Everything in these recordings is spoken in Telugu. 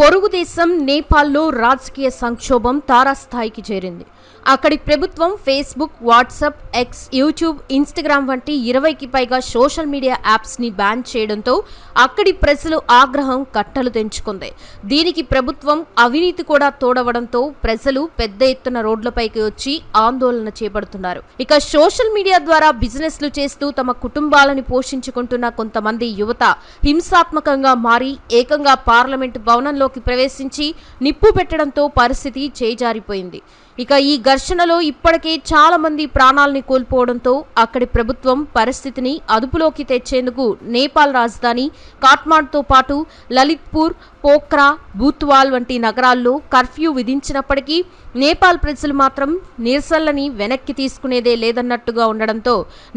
పొరుగు దేశం నేపాల్లో రాజకీయ సంక్షోభం తారాస్థాయికి చేరింది. అక్కడి ప్రభుత్వం Facebook WhatsApp X YouTube Instagram వంటి ఇరవైకి పైగా సోషల్ మీడియా యాప్స్ని బ్యాన్ చేయడంతో అక్కడి ప్రజలు ఆగ్రహం కట్టలు తెంచుకుంది. దీనికి ప్రభుత్వం అవినీతి కూడా తోడవడంతో ప్రజలు పెద్ద ఎత్తున రోడ్లపైకి వచ్చి ఆందోళన చేపడుతున్నారు. ఇక సోషల్ మీడియా ద్వారా బిజినెస్లు చేస్తూ తమ కుటుంబాలను పోషించుకుంటున్న కొంతమంది యువత హింసాత్మకంగా మారి ఏకంగా పార్లమెంట్ భవనంలోకి ప్రవేశించి నిప్పు పెట్టడంతో పరిస్థితి చేజారిపోయింది. ఇక ఈ ఘర్షణలో ఇప్పటికే చాలా మంది ప్రాణాల్ని కోల్పోవడంతో అక్కడి ప్రభుత్వం పరిస్థితిని అదుపులోకి తెచ్చేందుకు నేపాల్ రాజధాని కాట్మాండ్తో పాటు లలిత్పూర్ పోఖ్రా బూత్వాల్ వంటి నగరాల్లో కర్ఫ్యూ విధించినప్పటికీ నేపాల్ ప్రజలు మాత్రం నిరసనలని వెనక్కి తీసుకునేదే లేదన్నట్టుగా ఉండడంతో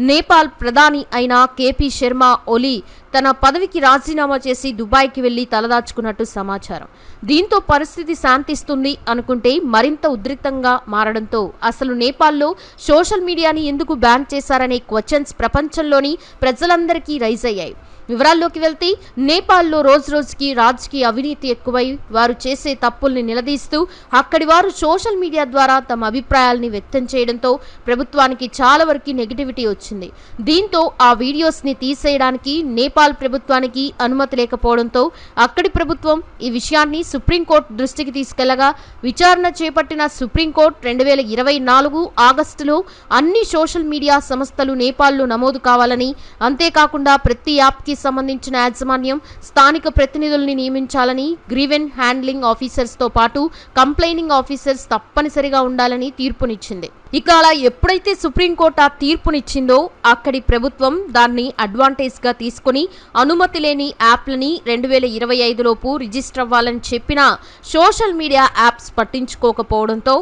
నేపాల్ ప్రధాని అయిన కేపీ శర్మ ఒలి తన పదవికి రాజీనామా చేసి దుబాయ్కి వెళ్ళి తలదాచుకున్నట్టు సమాచారం. దీంతో పరిస్థితి శాంతిస్తుంది అనుకుంటే మరింత ఉద్రిక్తంగా మారడంతో అసలు నేపాల్లో సోషల్ మీడియాని ఎందుకు బ్యాన్ చేశారనే క్వశ్చన్స్ ప్రపంచంలోని ప్రజలందరికీ రైజ్ అయ్యాయి. వివరాల్లోకి వెళ్తే నేపాల్లో రోజు రోజుకి రాజకీయ అవినీతి ఎక్కువై వారు చేసే తప్పుల్ని నిలదీస్తూ అక్కడి వారు సోషల్ మీడియా ద్వారా తమ అభిప్రాయాల్ని వ్యక్తం చేయడంతో ప్రభుత్వానికి చాలా వరకు నెగిటివిటీ వచ్చింది. దీంతో ఆ వీడియోస్ని తీసేయడానికి నేపాల్ ప్రభుత్వానికి అనుమతి లేకపోవడంతో అక్కడి ప్రభుత్వం ఈ విషయాన్ని సుప్రీంకోర్టు దృష్టికి తీసుకెళ్ళగా విచారణ చేపట్టిన సుప్రీంకోర్టు రెండు వేల ఇరవై నాలుగు ఆగస్టులో అన్ని సోషల్ మీడియా సంస్థలు నేపాల్లో నమోదు కావాలని అంతేకాకుండా ప్రతి యాప్కి సంబంధించిన యాజమాన్యం స్థానిక ప్రతినిధుల్ని నియమించాలి నియమించాలని గ్రీవెన్ హ్యాండ్లింగ్ ఆఫీసర్స్తో పాటు కంప్లైనింగ్ ఆఫీసర్స్ తప్పనిసరిగా ఉండాలని తీర్పునిచ్చింది. ఇక అలా ఎప్పుడైతే సుప్రీంకోర్టు ఆ తీర్పునిచ్చిందో అక్కడి ప్రభుత్వం దాన్ని అడ్వాంటేజ్గా తీసుకుని అనుమతి లేని యాప్లని రెండు వేల ఇరవై ఐదులోపు రిజిస్టర్ అవ్వాలని చెప్పినా సోషల్ మీడియా యాప్స్ పట్టించుకోకపోవడంతో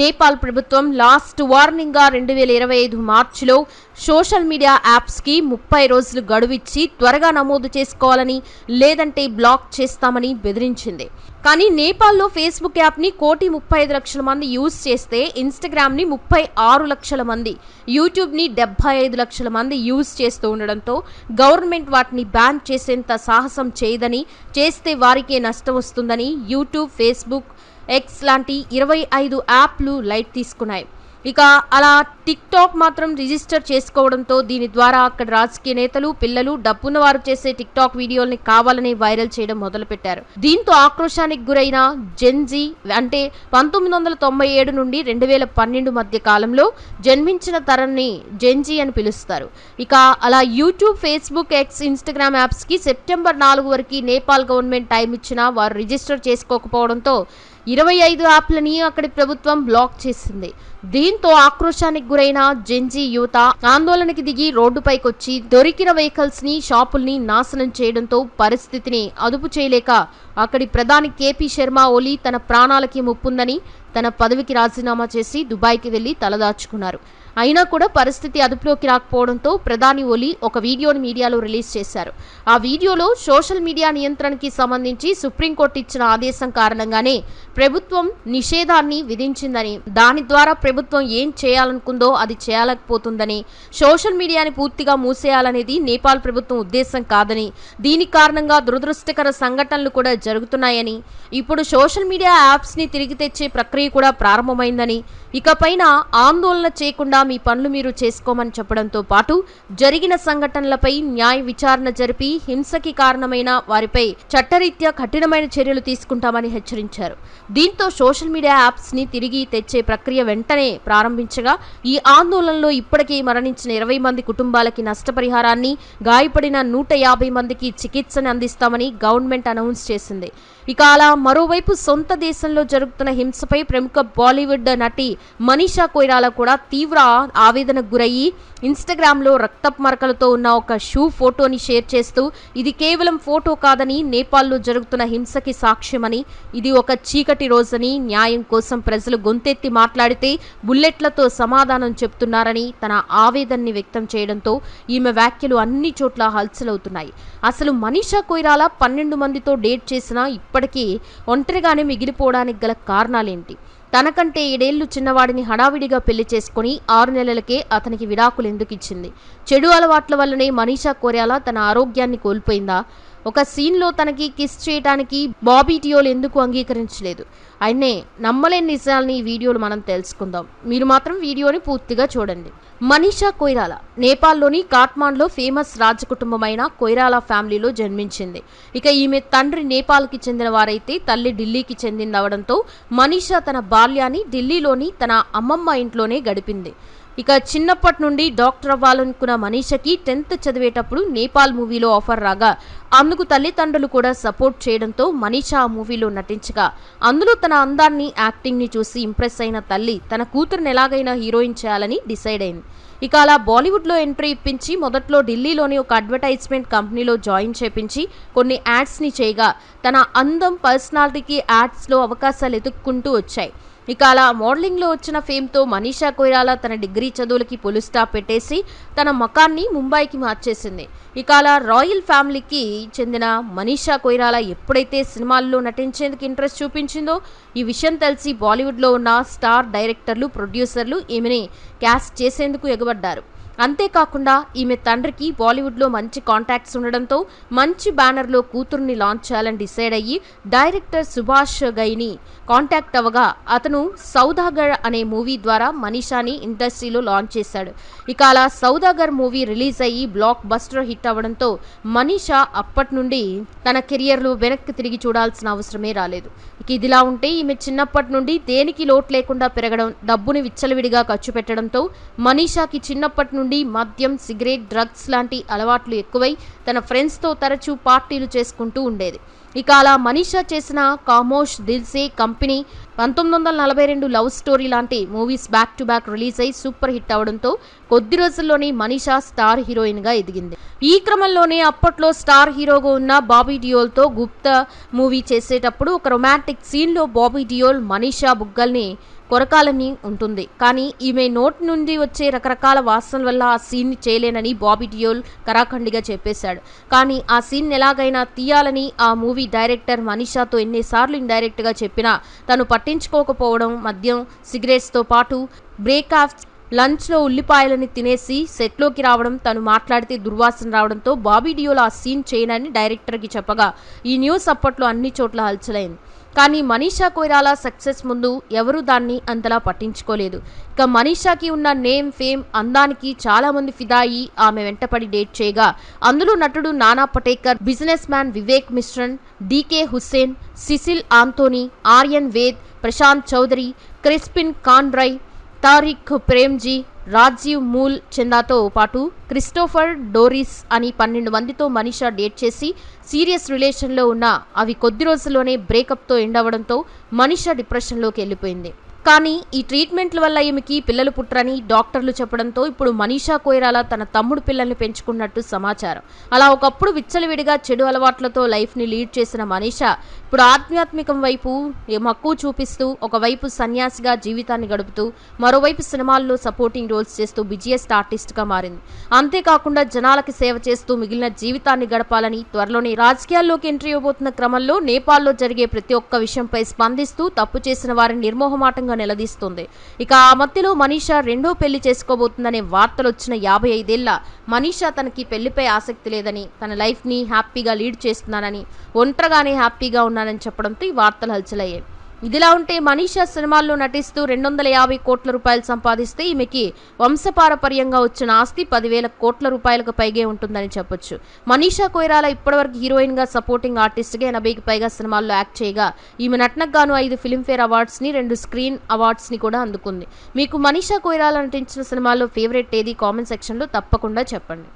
నేపాల్ ప్రభుత్వం లాస్ట్ వార్నింగ్గా రెండు వేల ఇరవై ఐదు మార్చిలో సోషల్ మీడియా యాప్స్కి ముప్పై రోజులు గడువిచ్చి త్వరగా నమోదు చేసుకోవాలని లేదంటే బ్లాక్ చేస్తామని బెదిరించింది. కానీ నేపాల్లో ఫేస్బుక్ యాప్ని కోటి ముప్పై ఐదు లక్షల మంది యూజ్ చేస్తే ఇన్స్టాగ్రామ్ని ముప్పై ఆరు లక్షల మంది యూట్యూబ్ని డెబ్బై ఐదు లక్షల మంది యూజ్ చేస్తూ ఉండడంతో గవర్నమెంట్ వాటిని బ్యాన్ చేసేంత సాహసం చేయదని చేస్తే వారికే నష్టం వస్తుందని యూట్యూబ్ ఫేస్బుక్ ఎక్స్ లాంటి ఇరవై ఐదు యాప్లు లైట్ తీసుకున్నాయి. ఇక అలా టిక్ టాక్ మాత్రం రిజిస్టర్ చేసుకోవడంతో దీని ద్వారా అక్కడ రాజకీయ నేతలు పిల్లలు డబ్బున్న వారు చేసే టిక్ టాక్ వీడియోల్ని కావాలని వైరల్ చేయడం మొదలుపెట్టారు. దీంతో ఆక్రోశానికి గురైన జెన్జీ అంటే పంతొమ్మిది వందల తొంభై ఏడు నుండి రెండు వేల పన్నెండు మధ్య కాలంలో జన్మించిన తరాన్ని జెన్జీ అని పిలుస్తారు. ఇక అలా యూట్యూబ్ ఫేస్బుక్ ఎక్స్ ఇన్స్టాగ్రామ్ యాప్స్కి సెప్టెంబర్ నాలుగు వరకు నేపాల్ గవర్నమెంట్ టైం ఇచ్చినా వారు రిజిస్టర్ చేసుకోకపోవడంతో ఇరవై ఐదు యాప్లని అక్కడి ప్రభుత్వం బ్లాక్ చేసింది. దీంతో ఆక్రోశానికి గురైన జెంజీ యువత ఆందోళనకి దిగి రోడ్డుపైకొచ్చి దొరికిన వెహికల్స్ని షాపుల్ని నాశనం చేయడంతో పరిస్థితిని అదుపు చేయలేక అక్కడి ప్రధాని కేపీ శర్మ ఓలీ తన ప్రాణాలకి ముప్పుందని తన పదవికి రాజీనామా చేసి దుబాయ్కి వెళ్ళి తలదాచుకున్నారు. అయినా కూడా పరిస్థితి అదుపులోకి రాకపోవడంతో ప్రధాని ఒలి ఒక వీడియోను మీడియాలో రిలీజ్ చేశారు. ఆ వీడియోలో సోషల్ మీడియా నియంత్రణకి సంబంధించి సుప్రీంకోర్టు ఇచ్చిన ఆదేశం కారణంగానే ప్రభుత్వం నిషేధాన్ని విధించిందని దాని ద్వారా ప్రభుత్వం ఏం చేయాలనుకుందో అది చేయలేకపోతుందని సోషల్ మీడియాని పూర్తిగా మూసేయాలనేది నేపాల్ ప్రభుత్వం ఉద్దేశం కాదని దీని కారణంగా దురదృష్టకర సంఘటనలు కూడా జరుగుతున్నాయని ఇప్పుడు సోషల్ మీడియా యాప్స్ని తిరిగి తెచ్చే ప్రక్రియ కూడా ప్రారంభమైందని ఇకపైన ఆందోళన చేయకుండా మీ పనులు మీరు చేసుకోమని చెప్పడంతో పాటు జరిగిన సంఘటనలపై న్యాయ విచారణ జరిపి హింసకి కారణమైన వారిపై చట్టరీత్యా కఠినమైన చర్యలు తీసుకుంటామని హెచ్చరించారు. దీంతో సోషల్ మీడియా యాప్స్ని తిరిగి తెచ్చే ప్రక్రియ వెంటనే ప్రారంభించగా ఈ ఆందోళనలో ఇప్పటికే మరణించిన ఇరవై మంది కుటుంబాలకి నష్టపరిహారాన్ని గాయపడిన నూట యాభై మందికి చికిత్సని అందిస్తామని గవర్నమెంట్ అనౌన్స్ చేసింది. ఇక అలా మరోవైపు సొంత దేశంలో జరుగుతున్న హింసపై ప్రముఖ బాలీవుడ్ నటి మనీషా కొయిరాల కూడా తీవ్ర ఆవేదనకు గురయ్యి ఇన్స్టాగ్రామ్లో రక్తపు మరకలతో ఉన్న ఒక షూ ఫోటోని షేర్ చేస్తూ ఇది కేవలం ఫోటో కాదని నేపాల్లో జరుగుతున్న హింసకి సాక్ష్యమని ఇది ఒక చీకటి రోజని న్యాయం కోసం ప్రజలు గొంతెత్తి మాట్లాడితే బుల్లెట్లతో సమాధానం చెప్తున్నారని తన ఆవేదనని వ్యక్తం చేయడంతో ఈమె వ్యాఖ్యలు అన్ని చోట్ల హల్చలవుతున్నాయి. అసలు మనీషా కొయిరాల పన్నెండు మందితో డేట్ చేసినా ఇప్పటికీ ఒంటరిగానే మిగిలిపోవడానికి గల కారణాలేంటి? తనకంటే ఏడేళ్ళు చిన్నవాడిని హడావిడిగా పెళ్ళి చేసుకుని ఆరు నెలలకే అతనికి విడాకులు ఎందుకు ఇచ్చింది? చెడు అలవాట్ల వల్లనే మనీషా కోర్యాల తన ఆరోగ్యాన్ని కోల్పోయిందా? ఒక సీన్లో తనకి కిస్ చేయడానికి బాబీ డియోల్ ఎందుకు అంగీకరించలేదు. అయినే నమ్మలేని నిజాలని ఈ వీడియోలు మనం తెలుసుకుందాం. మీరు మాత్రం వీడియోని పూర్తిగా చూడండి. మనీషా కొయిరాల నేపాల్లోని కాట్మాండ్లో ఫేమస్ రాజకుటుంబమైన కొయిరాల ఫ్యామిలీలో జన్మించింది. ఇక ఈమె తండ్రి నేపాల్కి చెందిన వారైతే తల్లి ఢిల్లీకి చెందిందవడంతో మనీషా తన బాల్యాన్ని ఢిల్లీలోని తన అమ్మమ్మ ఇంట్లోనే గడిపింది. ఇక చిన్నప్పటి నుండి డాక్టర్ అవ్వాలనుకున్న మనీషకి టెన్త్ చదివేటప్పుడు నేపాల్ మూవీలో ఆఫర్ రాగా అందుకు తల్లిదండ్రులు కూడా సపోర్ట్ చేయడంతో మనీషా ఆ మూవీలో నటించగా అందులో తన అందాన్ని యాక్టింగ్ని చూసి ఇంప్రెస్ అయిన తల్లి తన కూతురుని ఎలాగైనా హీరోయిన్ చేయాలని డిసైడ్ అయింది. ఇక అలా బాలీవుడ్లో ఎంట్రీ ఇప్పించి మొదట్లో ఢిల్లీలోని ఒక అడ్వర్టైజ్మెంట్ కంపెనీలో జాయిన్ చేపించి కొన్ని యాడ్స్ని చేయగా తన అందం పర్సనాలిటీకి యాడ్స్లో అవకాశాలు ఎదుక్కుంటూ వచ్చాయి. ఇక అలా మోడలింగ్లో వచ్చిన ఫేమ్తో మనీషా కొయిరాలా తన డిగ్రీ చదువులకి పులు స్టాప్ పెట్టేసి తన మకాన్ని ముంబైకి మార్చేసింది. ఇక అలా రాయల్ ఫ్యామిలీకి చెందిన మనీషా కొయిరాలా ఎప్పుడైతే సినిమాల్లో నటించేందుకు ఇంట్రెస్ట్ చూపించిందో ఈ విషయం తెలిసి బాలీవుడ్లో ఉన్న స్టార్ డైరెక్టర్లు ప్రొడ్యూసర్లు ఈమెని క్యాస్ట్ చేసేందుకు ఎగబడ్డారు. అంతేకాకుండా ఈమె తండ్రికి బాలీవుడ్లో మంచి కాంటాక్ట్స్ ఉండడంతో మంచి బ్యానర్లో కూతుర్ని లాంచ్ చేయాలని డిసైడ్ అయ్యి డైరెక్టర్ సుభాష్ గైని కాంటాక్ట్ అవ్వగా అతను సౌదాగర్ అనే మూవీ ద్వారా మనీషాని ఇండస్ట్రీలో లాంచ్ చేశాడు. ఇక అలా సౌదాగర్ మూవీ రిలీజ్ అయ్యి బ్లాక్ బస్టర్ హిట్ అవ్వడంతో మనీషా అప్పటి నుండి తన కెరియర్లో వెనక్కి తిరిగి చూడాల్సిన అవసరమే రాలేదు. ఇక ఇదిలా ఉంటే ఈమె చిన్నప్పటి నుండి దేనికి లోటు లేకుండా పెరగడం డబ్బుని విచ్చలవిడిగా ఖర్చు పెట్టడంతో మనీషాకి చిన్నప్పటి నుండి మద్యం సిగరెట్ డ్రగ్స్ లాంటి అలవాట్లు ఎక్కువై తన ఫ్రెండ్స్తో తరచూ పార్టీలు చేసుకుంటూ ఉండేది. ఇక అలా మనీషా చేసిన కామోష్ దిల్సే కంపెనీ పంతొమ్మిది వందల నలభై రెండు లవ్ స్టోరీ లాంటి movies back to back release అయి సూపర్ హిట్ అవడంతో కొద్ది రోజుల్లోనే మనీషా స్టార్ హీరోయిన్గా ఎదిగింది. ఈ క్రమంలోనే అప్పట్లో స్టార్ హీరోగా ఉన్న బాబీ డియోల్తో గుప్తా మూవీ చేసేటప్పుడు ఒక రొమాంటిక్ సీన్లో బాబీ డియోల్ మనీషా బుగ్గల్ని కొరకాలని ఉంటుంది. కానీ ఈమె నోటి నుండి వచ్చే రకరకాల వాసనల వల్ల ఆ సీన్ని చేయలేనని బాబీ డియోల్ కరాఖండిగా చెప్పేశాడు. కానీ ఆ సీన్ ఎలాగైనా తీయాలని ఆ మూవీ డైరెక్టర్ మనీషాతో ఎన్నిసార్లు ఇండైరెక్ట్గా చెప్పినా తను పట్టించుకోకపోవడం మద్యం సిగరెట్స్తో పాటు బ్రేక్ ఆఫ్ లంచ్లో ఉల్లిపాయలని తినేసి సెట్లోకి రావడం తను మాట్లాడితే దుర్వాసన రావడంతో బాబీ డియోల్ ఆ సీన్ చేయనని డైరెక్టర్కి చెప్పగా ఈ న్యూస్ అప్పట్లో అన్ని చోట్ల హల్చలైంది. కానీ మనీషా కొయిరాలా సక్సెస్ ముందు ఎవరూ దాన్ని అంతలా పట్టించుకోలేదు. ఇక మనీషాకి ఉన్న నేమ్ ఫేమ్ అందానికి చాలామంది ఫిదాయి ఆమె వెంటపడి డేట్ చేయగా అందులో నటుడు Nana Patekar businessman Vivek Mushran DK Hussain Cecil Anthony Aryan Ved Prashant Chaudhary Crispin Conroy Tariq Premji Rajeev Mool చందాతో పాటు క్రిస్టోఫర్ డోరిస్ అని పన్నెండు మందితో మనీషా డేట్ చేసి సీరియస్ రిలేషన్లో ఉన్న అవి కొద్ది రోజుల్లోనే బ్రేకప్తో ఎండ్ అవ్వడంతో మనీషా డిప్రెషన్లోకి వెళ్ళిపోయింది. కానీ ఈ ట్రీట్మెంట్ల వల్ల ఈమెకి పిల్లలు పుట్టరని డాక్టర్లు చెప్పడంతో ఇప్పుడు మనీషా కోయిరాలా తన తమ్ముడు పిల్లల్ని పెంచుకున్నట్టు సమాచారం. అలా ఒకప్పుడు విచ్చలవిడిగా చెడు అలవాట్లతో లైఫ్ని లీడ్ చేసిన మనీషా ఇప్పుడు ఆధ్యాత్మికం వైపు మక్కువ చూపిస్తూ ఒకవైపు సన్యాసిగా జీవితాన్ని గడుపుతూ మరోవైపు సినిమాల్లో సపోర్టింగ్ రోల్స్ చేస్తూ బిజియెస్ట్ ఆర్టిస్ట్గా మారింది. అంతేకాకుండా జనాలకి సేవ చేస్తూ మిగిలిన జీవితాన్ని గడపాలని త్వరలోనే రాజకీయాల్లోకి ఎంట్రీ ఇవ్వబోతున్న క్రమంలో నేపాల్లో జరిగే ప్రతి ఒక్క విషయంపై స్పందిస్తూ తప్పు చేసిన వారిని నిర్మోహమాటంగా నిలదీస్తుంది. ఇక ఆ మధ్యలో మనీషా రెండో పెళ్ళి చేసుకోబోతుందనే వార్తలు వచ్చిన యాభై ఐదేళ్ళ మనీషా తనకి పెళ్ళిపై ఆసక్తి లేదని తన లైఫ్ని హ్యాపీగా లీడ్ చేస్తున్నానని ఒంటరిగానే హ్యాపీగా ఉన్నానని చెప్పడంతో ఈ వార్తలు హల్చలయ్యాయి. ఇదిలా ఉంటే మనీషా సినిమాల్లో నటిస్తూ రెండు వందల యాభై కోట్ల రూపాయలు సంపాదిస్తే ఈమెకి వంశపారపర్యంగా వచ్చిన ఆస్తి పదివేల కోట్ల రూపాయలకు పైగే ఉంటుందని చెప్పొచ్చు. మనీషా కొయిరాల ఇప్పటివరకు హీరోయిన్గా సపోర్టింగ్ ఆర్టిస్ట్గా ఎనభైకి పైగా సినిమాల్లో యాక్ట్ చేయగా ఈమె నటనకు గాను ఐదు ఫిల్మ్ఫేర్ అవార్డ్స్ని రెండు స్క్రీన్ అవార్డ్స్ని కూడా అందుకుంది. మీకు మనీషా కొయిరాల నటించిన సినిమాల్లో ఫేవరెట్ ఏది? కామెంట్ సెక్షన్లో తప్పకుండా చెప్పండి.